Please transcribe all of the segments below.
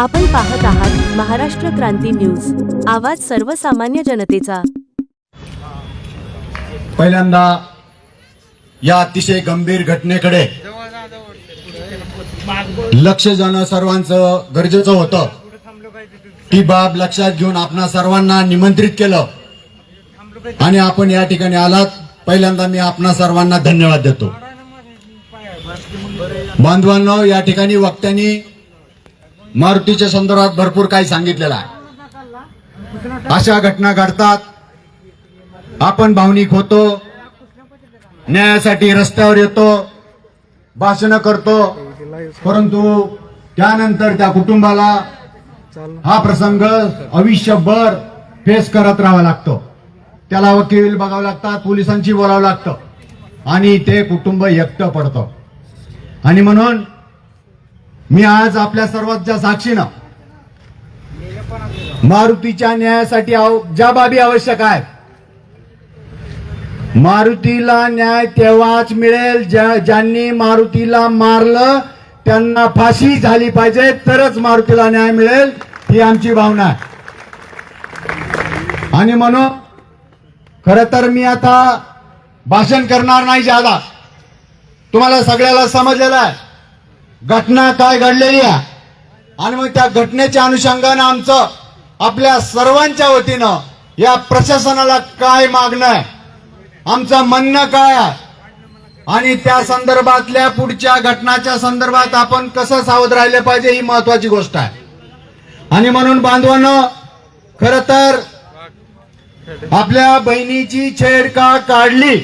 आपण पाहत आहात महाराष्ट्र क्रांती न्यूज. आवाज सर्वसामान्य जनतेचा. पहिल्यांदा या अतिशय गंभीर घटनेकडे लक्ष जाणं सर्वांचं गरजेचं होतं. ती बाब लक्षात घेऊन आपणा सर्वांना निमंत्रित केलं. आणि आपण या ठिकाणी आलात. पहिल्यांदा मी आपणा सर्वांना धन्यवाद देतो. बांधवांना या ठिकाणी वक्त्यांनी मारुतीच्या संदर्भात भरपूर काही सांगितलेलं आहे. अशा घटना घडतात. आपण भावनिक होतो. न्यायासाठी रस्त्यावर येतो. भाषण करतो. परंतु त्यानंतर त्या कुटुंबाला हा प्रसंग आयुष्यभर फेस करत राहावा लागतो. त्याला वकील बघावं लागतात पोलिसांची बोलावं लागतं. आणि ते कुटुंब एकटं पडतं. आणि म्हणून मी आज आपल्या सर्वांच्या साक्षीनं मारुतीच्या न्यायासाठी आव- ज्या बाबी आवश्यक आहेत मारुतीला न्याय तेव्हाच मिळेल ज्या ज्यांनी मारुतीला मारलं त्यांना फाशी झाली पाहिजे तरच मारुतीला न्याय मिळेल ही आमची भावना आहे. आणि म्हणून खर तर मी आता भाषण करणार नाही ज्यादा. तुम्हाला सगळ्याला समजलेलं आहे. घटना काय घडलेली आहे? आणि मग त्या घटनेच्या अनुषंगानं आमचं आपल्या सर्वांच्या वतीनं या प्रशासनाला काय मागणं आहे? आमचं म्हणणं काय आहे? आणि त्या संदर्भातल्या पुढच्या घटनाच्या संदर्भात आपण कसं सावध राहिले पाहिजे ही महत्वाची गोष्ट आहे. आणि म्हणून बांधवानं खर तर आपल्या बहिणीची छेड का काढली.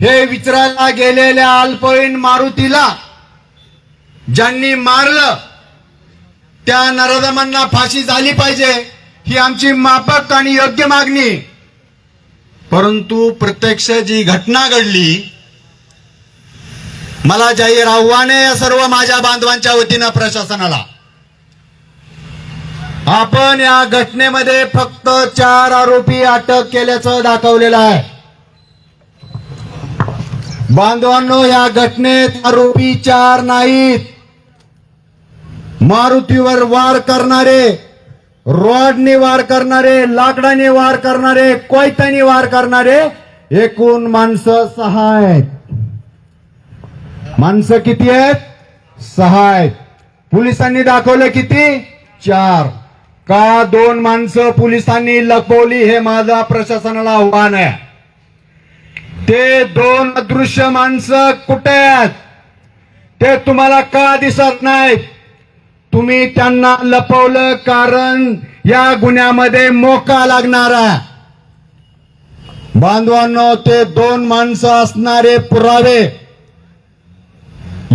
हे विचारायला गेलेल्या अल्पवयीन मारुतीला ज्यांनी मारलं त्या नराधमांना फाशी झाली पाहिजे ही आमची माफक आणि योग्य मागणी. परंतु प्रत्यक्ष जी घटना घडली मला जाहीर आव्हान आहे या सर्व माझ्या बांधवांच्या वतीनं प्रशासनाला. आपण या घटनेमध्ये फक्त चार आरोपी अटक केल्याचं दाखवलेलं आहे. बांधवांनो या घटनेत आरोपी चार नाहीत. मारुतीवर वार करणारे रॉडने वार करणारे लाकडाने वार करणारे कोयत्याने वार करणारे एकूण माणसं सहा आहेत. माणसं किती आहेत? सहा आहेत. पोलिसांनी दाखवलं किती? चार. का दोन माणसं पोलिसांनी लपवली हे माझा प्रशासनाला आव्हान आहे. ते दोन अदृश्य माणसं कुठे आहेत? ते तुम्हाला का दिसत नाहीत? तुम्ही त्यांना लपवलं कारण या गुन्ह्यामध्ये मोका लागणार. बांधवांनो ते दोन माणसं असणारे पुरावे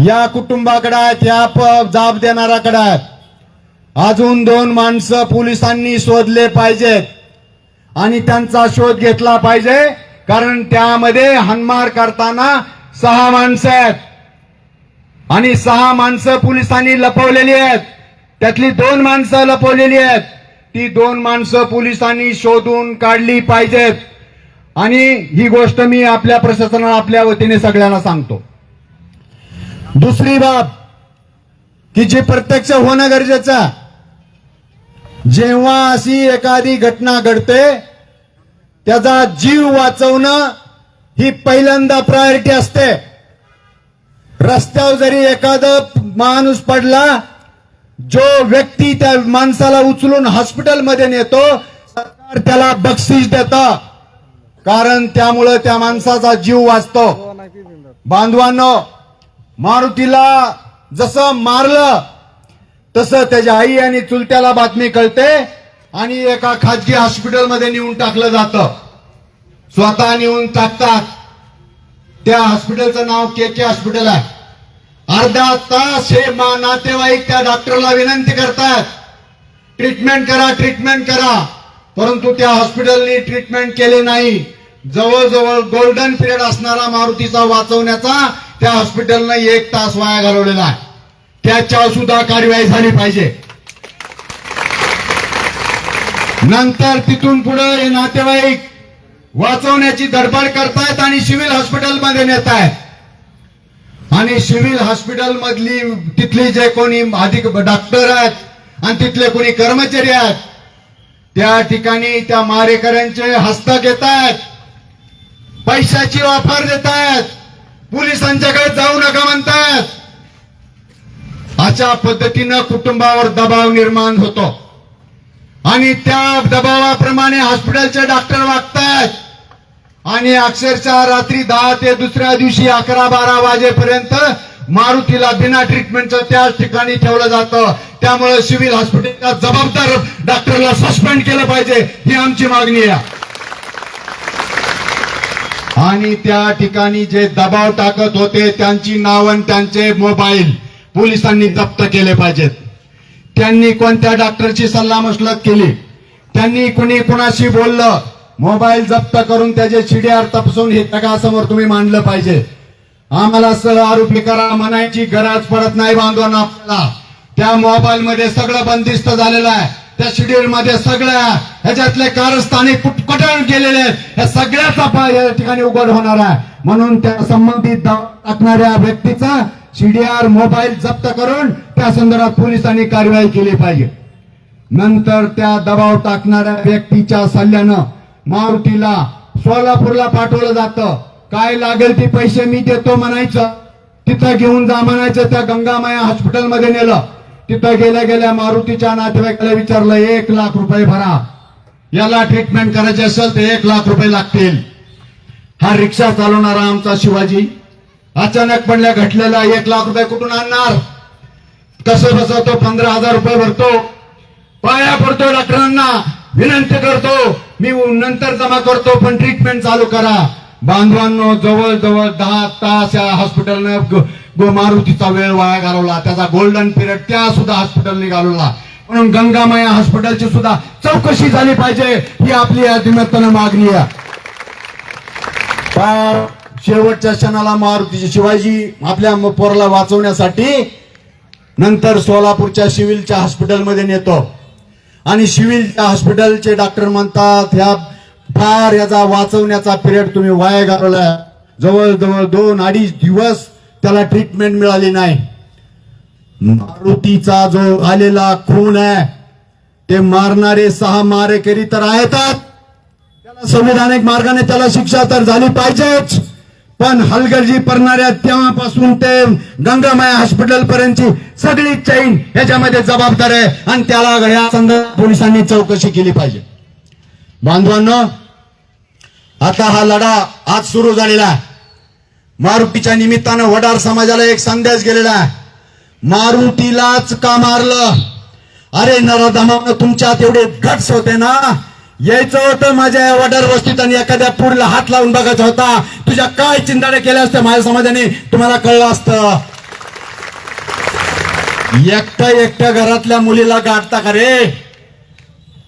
या कुटुंबाकडे आहेत या प- जाब देणाऱ्याकडे आहेत. अजून दोन माणसं पोलिसांनी शोधले पाहिजेत आणि त्यांचा शोध घेतला पाहिजे कारण त्यामध्ये हनमार करताना सहा माणसं आहेत. आणि सहा माणसं पोलिसांनी लपवलेली आहेत. त्यातली दोन माणसं लपवलेली आहेत. ती दोन माणसं पोलिसांनी शोधून काढली पाहिजेत. आणि ही गोष्ट मी आपल्या प्रशासनाला आपल्या वतीने सगळ्यांना सांगतो. दुसरी बाब की जी प्रत्यक्ष होणं गरजेचं जेव्हा अशी एखादी घटना घडते त्याचा जीव वाचवणं ही पहिल्यांदा प्रायोरिटी असते. रस्त्यावर जरी एखादं माणूस पडला जो व्यक्ती त्या माणसाला उचलून हॉस्पिटलमध्ये नेतो सरकार त्याला बक्षीस देत. कारण त्यामुळं त्या माणसाचा जीव वाचतो. बांधवांनो मारुतीला जसं मारलं तसं त्याच्या आई आणि चुलत्याला बातमी कळते आणि एका खाजगी हॉस्पिटलमध्ये नेऊन टाकलं जातं. स्वतः नेऊन टाकतात. त्या हॉस्पिटलचं नाव के के हॉस्पिटल आहे. अर्धा तास हे मा- नातेवाईक त्या डॉक्टरला विनंती करतात. ट्रीटमेंट करा ट्रीटमेंट करा. परंतु त्या हॉस्पिटलनी ट्रीटमेंट केले नाही. जवळजवळ गोल्डन पिरियड असणारा मारुतीचा वाचवण्याचा त्या हॉस्पिटलनं एक तास वाया घालवलेला आहे. त्याच्या सुद्धा कार्यवाही झाली पाहिजे. नंतर तिथून पुढे हे नातेवाईक वाचवण्याची धडपड करतायत आणि सिव्हिल हॉस्पिटलमध्ये नेत आहेत आणि सिव्हिल हॉस्पिटल मधली तिथली जे कोणी अधिक डॉक्टर आहेत आणि तिथले कोणी कर्मचारी आहेत त्या ठिकाणी त्या मारेकऱ्यांचे हस्तक येत आहेत पैशाची ऑफर देत आहेत पोलिसांच्याकडे जाऊ नका म्हणतात. अशा पद्धतीनं कुटुंबावर दबाव निर्माण होतो. आणि त्या दबावाप्रमाणे हॉस्पिटलचे डॉक्टर वागतात आणि अक्षरशः रात्री दहा ते दुसऱ्या दिवशी अकरा बारा वाजेपर्यंत मारुतीला बिना ट्रीटमेंटचं त्याच ठिकाणी ठेवलं जातं. त्यामुळे सिव्हिल हॉस्पिटलचा जबाबदार डॉक्टरला सस्पेंड केलं पाहिजे ही आमची मागणी आहे. आणि त्या ठिकाणी जे दबाव टाकत होते त्यांची नावं त्यांचे मोबाईल पोलिसांनी जप्त केले पाहिजेत. त्यांनी कोणत्या डॉक्टरची सल्ला मसलत केली? त्यांनी कुणी कुणाशी बोललं? मोबाईल जप्त करून त्याचे शिडीआर तपसून हे जगासमोर तुम्ही मांडलं पाहिजे? आम्हाला सह आरोपी करा म्हणायची गरज पडत नाही बांधवांना आपल्याला. त्या मोबाईल मध्ये सगळं बंदिस्त झालेलं आहे. त्या शेड्यूल मध्ये सगळ्या ह्याच्यातले कारस्थानी कुटकटण केलेले आहेत. ह्या सगळ्याचा पा- या ठिकाणी उघड होणार आहे. म्हणून त्या संबंधित टाकणाऱ्या व्यक्तीचा सीडीआर मोबाईल जप्त करून त्या संदर्भात पोलिसांनी कारवाई केली पाहिजे. नंतर त्या दबाव टाकणाऱ्या व्यक्तीच्या सल्ल्यानं मारुतीला सोलापूरला पाठवलं जातं. काय लागेल ते पैसे मी देतो म्हणायचं. तिथं घेऊन जा म्हणायचं त्या गंगामाया हॉस्पिटलमध्ये नेलं. तिथं गेल्या गेल्या मारुतीच्या नातेवाईकाला विचारलं एक लाख रुपये भरा. याला ट्रीटमेंट करायची असेल तर एक लाख रुपये लागतील. हा रिक्षा चालवणारा आमचा शिवाजी अचानक पडल्या घटलेला एक लाख रुपये कुठून आणणार? कसं बसवतो? पंधरा हजार रुपये भरतो. पाया पडतो डॉक्टरांना. विनंती करतो. मी नंतर जमा करतो पण ट्रीटमेंट चालू करा. बांधवांनो जवळजवळ दहा तास या हॉस्पिटलने गो मारुतीचा वेळ वाया घालवला. त्याचा गोल्डन पिरियड त्या सुद्धा हॉस्पिटलने घालवला. म्हणून गंगामाया हॉस्पिटलची सुद्धा चौकशी झाली पाहिजे ही आपली या निमित्तानं मागणी आहे. शेवटच्या क्षणाला मारुतीची शिवाजी आपल्या पोराला वाचवण्यासाठी नंतर सोलापूरच्या सिव्हिलच्या हॉस्पिटलमध्ये नेतो. आणि सिव्हिलच्या हॉस्पिटलचे डॉक्टर म्हणतात ह्या फार याचा वाचवण्याचा पिरियड तुम्ही वाया घालवला जवळजवळ दोन अडीच दिवस त्याला ट्रीटमेंट मिळाली नाही. मारुतीचा जो आलेला खून आहे ते मारणारे सहा मारेकरी तर आहेतच त्याला संविधानिक मार्गाने त्याला शिक्षा तर झाली पाहिजेच. पण हलगर्जी करणाऱ्या तेव्हापासून ते गंगामाया हॉस्पिटल पर्यंतची सगळी चैन याच्यामध्ये जबाबदार आहे. आणि त्याला या संदर्भात पोलिसांनी चौकशी केली पाहिजे. बांधवांनो आता हा लढा आज सुरू झालेला आहे. मारुतीच्या निमित्तानं वडार समाजाला एक संदेश गेलेला आहे. मारुतीलाच का मारलं? अरे नराधमानं तुमच्यात एवढे घट्स होते ना? यायचं होतं माझ्या या वडार वस्तीत आणि एखाद्या पुढला हात लावून बघायचा होता. तुझ्या काय चिंताडे केल्या असत्या माझ्या समाजाने? तुम्हाला कळलं असतं. एकट्या एकट्या घरातल्या मुलीला गाठता का रे?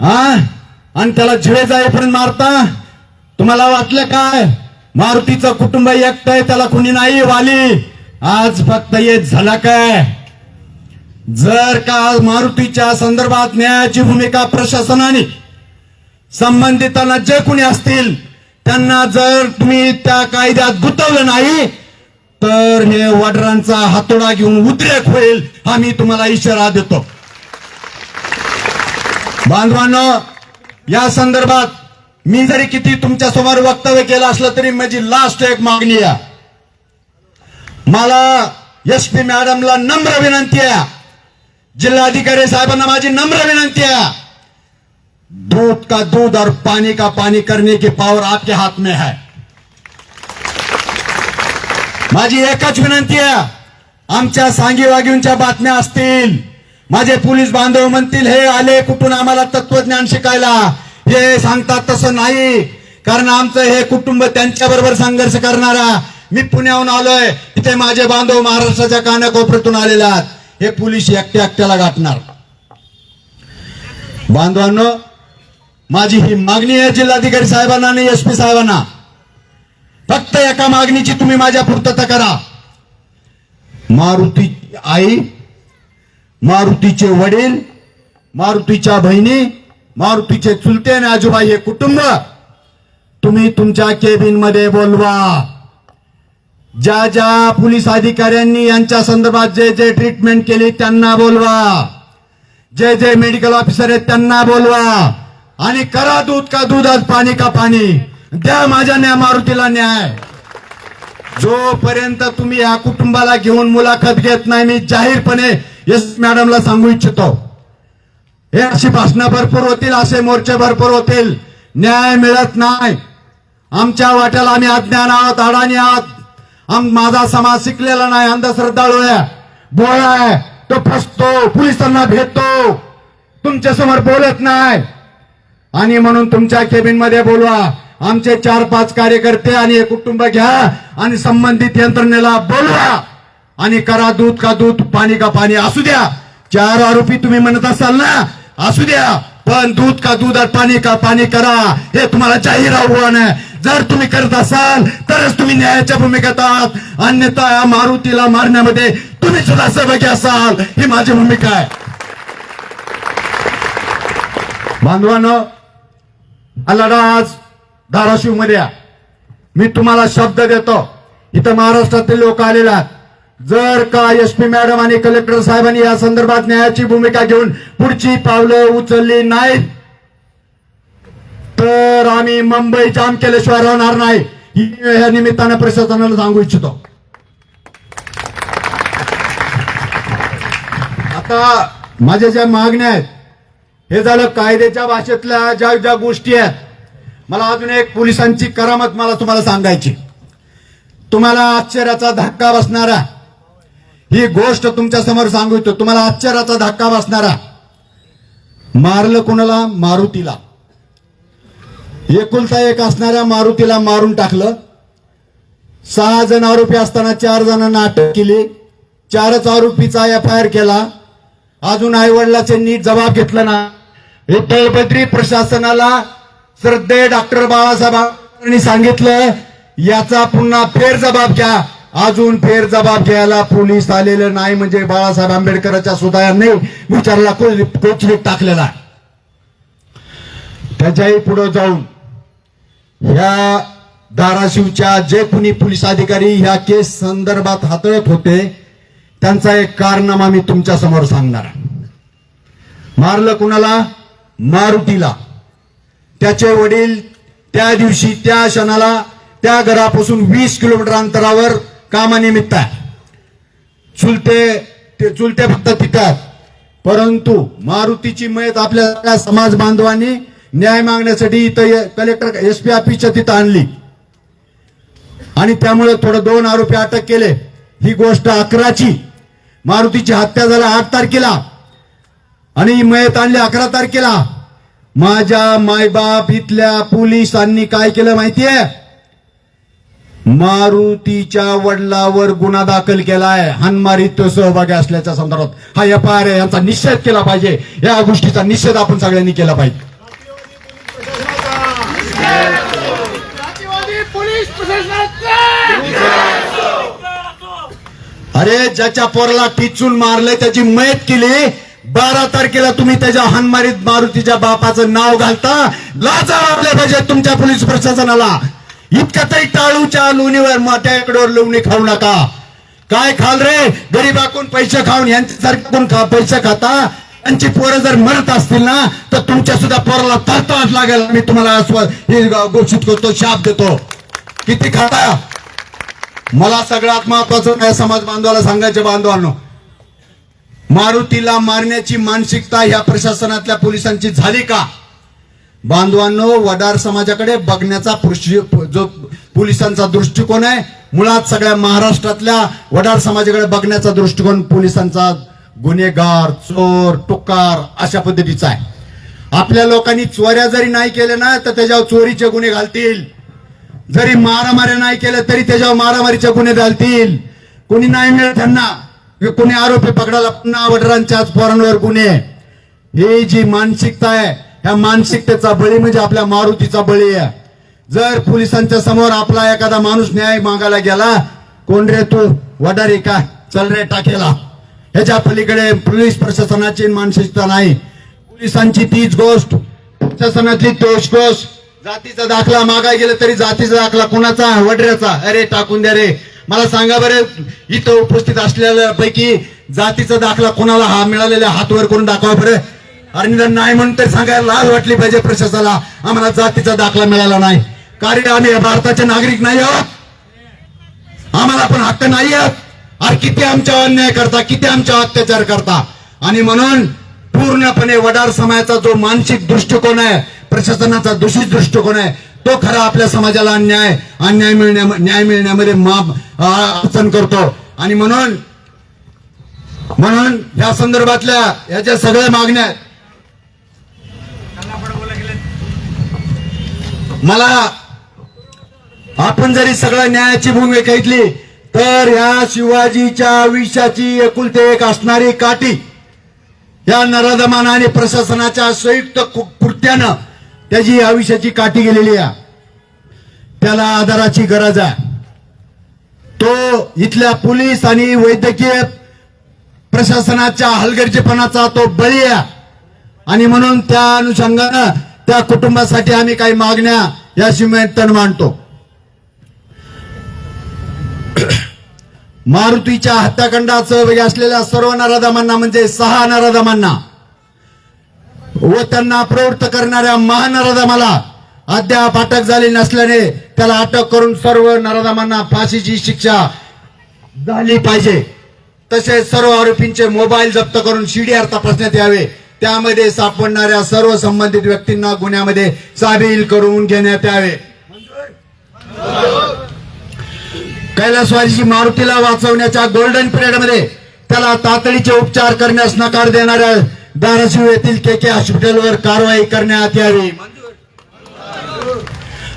हा आणि त्याला झिळे जाईपर्यंत मारता? तुम्हाला वाटलं काय? मारुतीचं कुटुंब एकटं आहे त्याला कुणी नाही वाली. आज फक्त येत झाला काय? जर का मारुतीच्या संदर्भात न्यायाची भूमिका प्रशासनाने संबंधितांना जे कोणी असतील त्यांना जर तुम्ही त्या कायद्यात गुंतवलं नाही तर हे वडरांचा हातोडा घेऊन उद्रेक होईल हा मी तुम्हाला इशारा देतो. बांधवांनो या संदर्भात मी जरी किती तुमच्यासमोर वक्तव्य केलं असलं तरी माझी लास्ट एक मागणी आहे. मला एस पी मॅडमला नम्र विनंती आहे. जिल्हाधिकारी साहेबांना माझी नम्र विनंती आहे. दूध का दूध और पानी का पानी करने की पावर आपके हाथ में है। माझी एकच विनंती आहे आमच्या सांगी वागींच्या बातम्या असतील. माझे पोलीस बांधव म्हणतील हे आले कुठून आम्हाला तत्वज्ञान शिकायला? हे सांगतात तसं नाही. कारण आमचं हे कुटुंब त्यांच्या बरोबर संघर्ष करणारा मी पुण्याहून आलोय तिथे माझे बांधव महाराष्ट्राच्या कानाकोपऱ्यातून आलेले आहेत. हे पोलीस एकट्या एकट्याला गाठणार. बांधवांनो माझी ही मागणी आहे जिल्हाधिकारी साहेबांना आणि एस पी साहेबांना. फक्त एका मागणीची तुम्ही माझ्या पूर्तता करा. मारुती आई मारुतीचे वडील मारुतीच्या बहिणी मारुतीचे चुलते आणि आजोबा हे कुटुंब तुम्ही तुमच्या केबिनमध्ये बोलवा. ज्या ज्या पोलीस अधिकाऱ्यांनी यांच्या संदर्भात जे जे ट्रीटमेंट केली त्यांना बोलवा. जे जे मेडिकल ऑफिसर आहेत त्यांना बोलवा. आणि करा दूध का दूध आज पाणी का पाणी. द्या माझ्या न्याय मारुतीला न्याय. जोपर्यंत तुम्ही या कुटुंबाला घेऊन मुलाखत घेत नाही मी जाहीरपणे यस मॅडमला सांगू इच्छितो. हे अशी भाषणं भरपूर होतील असे मोर्चे भरपूर होतील. न्याय मिळत नाही. आमच्या वाट्याला आम्ही अज्ञान आहोत अडाणी आहोत. आम माझा समाज शिकलेला नाही अंधश्रद्धाळू आहे बोळा आहे तो फसतो पोलिसांना भेटतो. तुमच्यासमोर बोलत नाही. आणि म्हणून तुमच्या केबिनमध्ये बोलवा. आमचे चार पाच कार्यकर्ते आणि एक कुटुंब घ्या आणि संबंधित यंत्रणेला बोलवा. आणि करा दूध का दूध पाणी का पाणी असू द्या. चार आरोपी तुम्ही म्हणत असाल ना असू द्या. पण दूध का दूध आणि पाणी का पाणी करा हे तुम्हाला जाहीर आव्हान आहे. जर तुम्ही करत असाल तरच तुम्ही न्यायाच्या भूमिकेत आहात. अन्यथा या मारुतीला मारण्यामध्ये तुम्ही सुद्धा सहभागी असाल. ही माझी भूमिका आहे. बांधवानं हा लढा आज धाराशिवमध्ये मी तुम्हाला शब्द देतो. इथं महाराष्ट्रातील लोक आलेला जर का एस पी मॅडम आणि कलेक्टर साहेबांनी या संदर्भात न्यायाची भूमिका घेऊन पुढची पावलं उचलली नाहीत तर आम्ही मुंबई जाम केल्याशिवाय राहणार नाही. या निमित्तानं प्रशासनाला सांगू इच्छितो. आता माझ्या ज्या मागण्या आहेत हे झालं कायद्याच्या भाषेतल्या ज्या ज्या गोष्टी आहेत. मला अजून एक पोलिसांची करामत मला तुम्हाला सांगायची. तुम्हाला आश्चर्याचा धक्का बसणारा. ही गोष्ट तुमच्यासमोर सांगू इच्छितो तुम्हाला आश्चर्याचा धक्का बसणारा. मारलं कोणाला? मारुतीला. एकुलता एक असणाऱ्या मारुतीला मारून टाकलं. सहा जण आरोपी असताना चार जणांना अटक केली. चारच आरोपीचा एफ आय आर केला. अजून आईवडिलाचे नीट जबाब घेतला ना. हे तळपत्री प्रशासनाला श्रद्धे डॉक्टर बाळासाहेबांनी सांगितलं याचा पुन्हा फेर जबाब घ्या. अजून फेर जबाब घ्यायला पोलीस आलेलं नाही म्हणजे बाळासाहेब आंबेडकरांच्या सुधायांनी विचारला कोचलीत टाकलेला. त्याच्याही पुढे जाऊन ह्या धाराशिवच्या जे कुणी पोलीस अधिकारी ह्या केस संदर्भात हाताळत होते त्यांचा एक कारनामा मी तुमच्यासमोर सांगणार मारलं कुणाला? मारुतीला. त्याचे वडील त्या दिवशी त्या क्षणाला त्या घरापासून वीस किलोमीटर अंतरावर कामानिमित्त आहे. चुलते ते चुलते फक्त तिथं परंतु मारुतीची मयत आपल्या समाज बांधवांनी न्याय मागण्यासाठी इथं कलेक्टर एस पी ऑफिसच्या तिथं आणली. आणि त्यामुळे थोडं दोन आरोपी अटक केले. ही गोष्ट अकराची. मारुतीची हत्या झाला आठ तारखेला. आणि मयत आणली अकरा तारखेला. माझ्या मायबाप इथल्या पोलिसांनी काय केलं माहितीये? मारुतीच्या वडिलावर गुन्हा दाखल केलाय. हानमारीत तो सहभागी असल्याच्या संदर्भात. हा एफ आय आर यांचा निषेध केला पाहिजे. या गोष्टीचा निषेध आपण सगळ्यांनी केला पाहिजे. अरे ज्याच्या पोराला टिचून मारले त्याची मयत केली बारा तारखेला तुम्ही त्याच्या हनमारीत मारुतीच्या बापाचं नाव घालता. लाजा वाटल्या पाहिजे तुमच्या पोलीस प्रशासनाला. इतक्या तरी टाळूच्या लोणीवर मोठ्या लोणी खाऊ नका. काय खाल रे? गरीबाकून पैसे खाऊन यांच्यासारखं खा पैसे खाता. यांची पोरं जर मरत असतील ना तर तुमच्या सुद्धा पोराला तरताच लागेल. मी तुम्हाला हे घोषित करतो शाप देतो. किती खाता? मला सगळ्यात महत्वाचं समाज बांधवाला सांगायचे बांधवांनो. मारुतीला मारण्याची मानसिकता ह्या प्रशासनातल्या पोलिसांची झाली का? बांधवांनो वडार समाजाकडे बघण्याचा जो पोलिसांचा दृष्टिकोन आहे मुळात सगळ्या महाराष्ट्रातल्या वडार समाजाकडे बघण्याचा दृष्टिकोन पोलिसांचा गुन्हेगार चोर टुकार अशा पद्धतीचा आहे. आपल्या लोकांनी चोऱ्या जरी नाही केल्या ना तर त्याच्यावर चोरीचे गुन्हे घालतील. जरी मारामाऱ्या नाही केल्या तरी त्याच्यावर मारामारीचे गुन्हे घालतील. कोणी नाही मिळत त्यांना कोणी आरोपी पकडायला पुन्हा वडिलांच्याच पोरांवर गुन्हे. ही जी मानसिकता आहे ह्या मानसिकतेचा बळी म्हणजे आपल्या मारुतीचा बळी आहे. जर पोलिसांच्या समोर आपला एखादा माणूस न्याय मागायला गेला कोण रे तू? वडारी का? चल रे टाकेला. ह्याच्या पलीकडे पोलीस प्रशासनाची मानसिकता नाही. पोलिसांची तीच गोष्ट. प्रशासनातली तोच गोष्ट. जातीचा दाखला मागाय गेलं तरी जातीचा दाखला कोणाचा? वडऱ्याचा अरे टाकून द्या रे. मला सांगा बरं इथं उपस्थित असलेल्या पैकी जातीचा दाखला कोणाला हा मिळालेला हात वर करून दाखवा बरं? अरे निदान नाही म्हणून सांगायला लाज वाटली पाहिजे प्रशासनाला. आम्हाला जातीचा दाखला मिळाला नाही. कारण आम्ही भारताचे नागरिक नाही आहोत. आम्हाला पण हक्क नाही आहेत. अरे किती आमच्या अन्याय करता किती आमच्या अत्याचार करता. आणि म्हणून पूर्णपणे वडार समाजाचा जो मानसिक दृष्टिकोन आहे प्रशासनाचा दूषित दृष्टिकोन आहे तो खरा आपल्या समाजाला अन्याय अन्याय मिळण्या न्याय मिळण्यामध्ये माप अडचण करतो. आणि म्हणून म्हणून या संदर्भातल्या याच्या सगळ्या मागण्या मला आपण जरी सगळ्या न्यायाची भूमिका घेतली तर या शिवाजीच्या आयुष्याची एकुलते एक असणारी काठी या नराधमान आणि प्रशासनाच्या संयुक्त कृत्यानं त्याची आयुष्याची काठी गेलेली आहे त्याला आधाराची गरज आहे. तो इथल्या पोलीस आणि वैद्यकीय प्रशासनाच्या हलगर्जीपणाचा तो बळी आहे. आणि म्हणून त्या अनुषंगानं त्या कुटुंबासाठी आम्ही काही मागण्या या निमित्तानं मांडतो. मारुतीच्या हत्याकांडाचं असलेल्या सर्व नराधमांना म्हणजे सहा नराधमांना व त्यांना प्रवृत्त करणाऱ्या महानरदामाला अद्याप अटक झाली नसल्याने त्याला अटक करून सर्व नराधमांना फाशीची शिक्षा झाली पाहिजे. तसेच सर्व आरोपींचे मोबाईल जप्त करून सीडीआर तपासण्यात यावे. त्यामध्ये सापडणाऱ्या सर्व संबंधित व्यक्तींना गुन्ह्यामध्ये सामील करून घेण्यात यावे. कैलासवारीची मारुतीला वाचवण्याच्या गोल्डन पिरियडमध्ये त्याला तातडीचे उपचार करण्यास नकार देणाऱ्या धाराशिव येथील के के हॉस्पिटलवर कारवाई करण्यात यावी.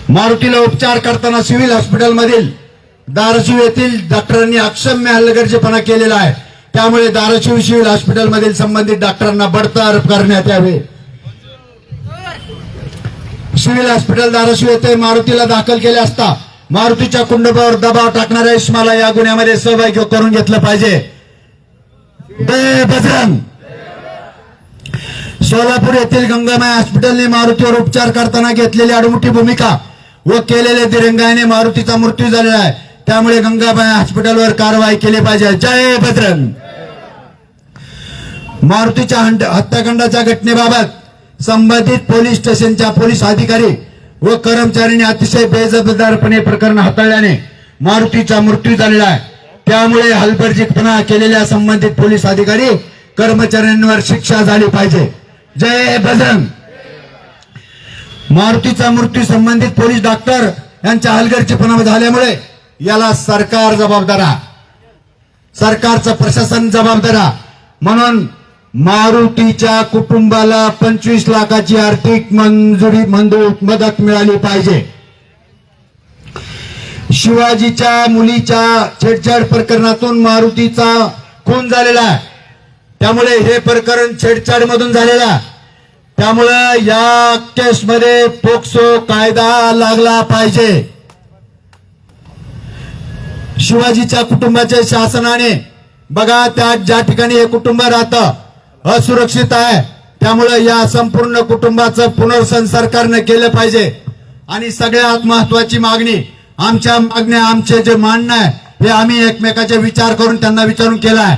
मारुतीला उपचार करताना सिव्हिल हॉस्पिटल मधील धाराशिव येथील डॉक्टरांनी अक्षम्य हल्लगर्जीपणा केलेला आहे. त्यामुळे धाराशिव सिव्हिल हॉस्पिटल मधील संबंधित डॉक्टरांना बडतर्फ करण्यात यावे. सिव्हिल हॉस्पिटल धाराशिव येथे मारुतीला दाखल केले असता मारुतीच्या कुंडबावर दबाव टाकणाऱ्या इस्माला या गुन्ह्यामध्ये सहभागी करून घेतलं पाहिजे. बजरंग! सोलापूर येथील गंगामाई हॉस्पिटलने मारुतीवर उपचार करताना घेतलेली अडमुठी भूमिका व केलेले दिरंगाईने मारुतीचा मृत्यू झालेला आहे. त्यामुळे गंगाबाई हॉस्पिटलवर कारवाई केली पाहिजे. जय बजरंग! मारुतीच्या हत्याकांडाच्या घटनेबाबत संबंधित पोलीस स्टेशनच्या पोलीस अधिकारी व कर्मचाऱ्यांनी अतिशय बेजबाबदारपणे प्रकरण हाताळल्याने मारुतीचा मृत्यू झालेला आहे. त्यामुळे हलबर्जीतपणा केलेल्या संबंधित पोलीस अधिकारी कर्मचाऱ्यांवर शिक्षा झाली पाहिजे. जय बजरंग मारुतीचा मृत्यू संबंधित पोलीस डॉक्टर यांच्या हलगर्जीपणा झाल्यामुळे याला सरकार जबाबदार सरकारचं प्रशासन जबाबदार म्हणून मारुतीच्या कुटुंबाला पंचवीस लाखाची आर्थिक मंजुरी मदत मिळाली पाहिजे. शिवाजीच्या मुलीच्या छेडछाड प्रकरणातून मारुतीचा खून झालेला आहे. त्यामुळे हे प्रकरण छेडछाड मधून झालेलं आहे. या केसमध्ये पोक्सो कायदा लागला पाहिजे. शिवाजीच्या कुटुंबाच्या शासनाने बघा त्या ज्या ठिकाणी हे कुटुंब राहतं असुरक्षित आहे. त्यामुळे या संपूर्ण कुटुंबाचं पुनर्सन सरकारनं केलं पाहिजे. आणि सगळ्यात महत्वाची मागणी आमच्या मागण्या आमचे जे मांडणं आहे हे आम्ही एकमेकाचे विचार करून त्यांना विचारून केलं आहे.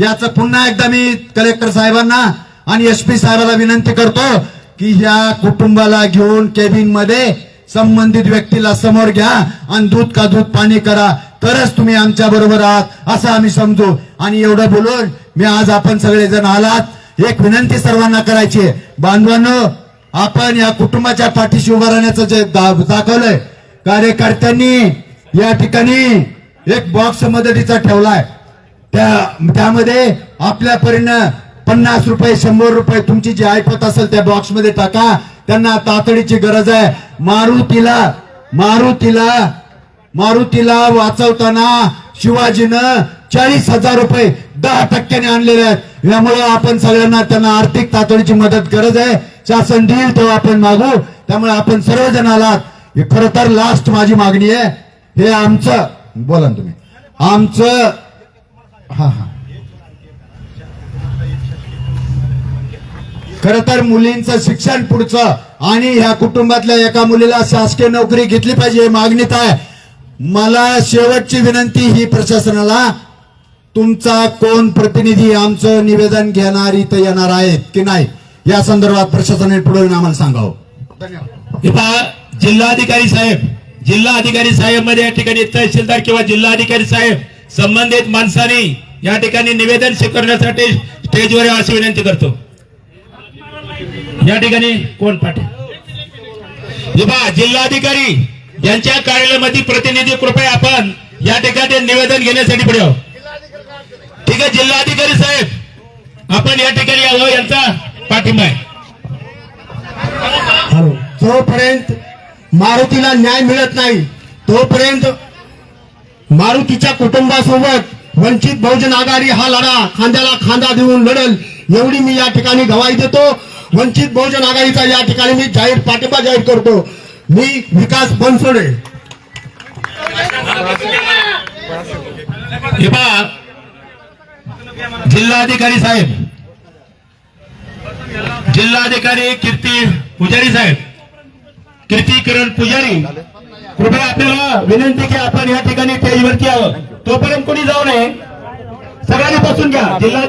याचं पुन्हा एकदा मी कलेक्टर साहेबांना आणि एस पी साहेबाला विनंती करतो की ह्या कुटुंबाला घेऊन केबिनमध्ये संबंधित व्यक्तीला समोर घ्या आणि दूध का दूध पाणी करा. तरच तुम्ही आमच्या बरोबर आहात असं आम्ही समजू. आणि एवढं बोलून मी आज आपण सगळेजण आलात. एक विनंती सर्वांना करायची बांधवांनो आपण या कुटुंबाच्या पाठीशी उभं राहण्याचं जे दा- दाखवलंय कार्यकर्त्यांनी या ठिकाणी एक बॉक्स मदतीचा ठेवलाय. त्या त्यामध्ये आपल्या पन्नास रुपये शंभर रुपये तुमची जी ऐपत असेल त्या बॉक्समध्ये टाका. त्यांना तातडीची गरज आहे. मारुतीला मारुतीला मारुतीला वाचवताना शिवाजीनं चाळीस हजार रुपये दहा टक्क्याने आणलेले आहेत. यामुळे आपण सगळ्यांना त्यांना आर्थिक तातडीची मदत गरज आहे. शासन देईल तेव्हा आपण मागू. त्यामुळे आपण सर्वजण आलात. हे खरं तर लास्ट माझी मागणी आहे. हे आमचं बोला तुम्ही. आमचं हा हा. खर तर मुलींचं शिक्षण पुढचं आणि ह्या कुटुंबातल्या एका मुलीला शासकीय नोकरी घेतली पाहिजे मागणीत आहे. मला शेवटची विनंती ही प्रशासनाला तुमचा कोण प्रतिनिधी आमचं निवेदन घेणार इथं येणार आहेत की नाही या संदर्भात प्रशासनाने पुढे आम्हाला सांगावं. धन्यवाद. जिल्हाधिकारी साहेब जिल्हा अधिकारी साहेबमध्ये या ठिकाणी तहसीलदार किंवा जिल्हा अधिकारी साहेब संबंधित माणसांनी या ठिकाणी निवेदन स्वीकारण्यासाठी स्टेजवर अशी विनंती करतो. या ठिकाणी कोण पाटील जिल्हाधिकारी यांच्या कार्यालयामध्ये प्रतिनिधी कृपया आपण या ठिकाणी निवेदन घेण्यासाठी पुढे ठीक आहे जिल्हाधिकारी साहेब आपण या ठिकाणी आलो यांचा पाठिंबा आहे. जोपर्यंत मारुतीला न्याय मिळत नाही तोपर्यंत मारुतीच्या कुटुंबासोबत वंचित बहुजन आघाडी हा लढा खांद्याला खांदा देऊन लढल एवढी मी या ठिकाणी गवाही देतो. वंचित बहुजन आघाडीचा या ठिकाणी मी जाहीर पाठिंबा जाहीर करतो. मी विकास बनसोडे. जिल्हाधिकारी साहेब. जिल्हाधिकारी कीर्ती पुजारी साहेब. कीर्ती किरण पुजारी. कृपया आपल्याला विनंती की आपण या ठिकाणी स्टेजवरती यावं तोपर्यंत कोणी जाऊ नये. सगळ्यांनी बसून घ्या. जिल्हा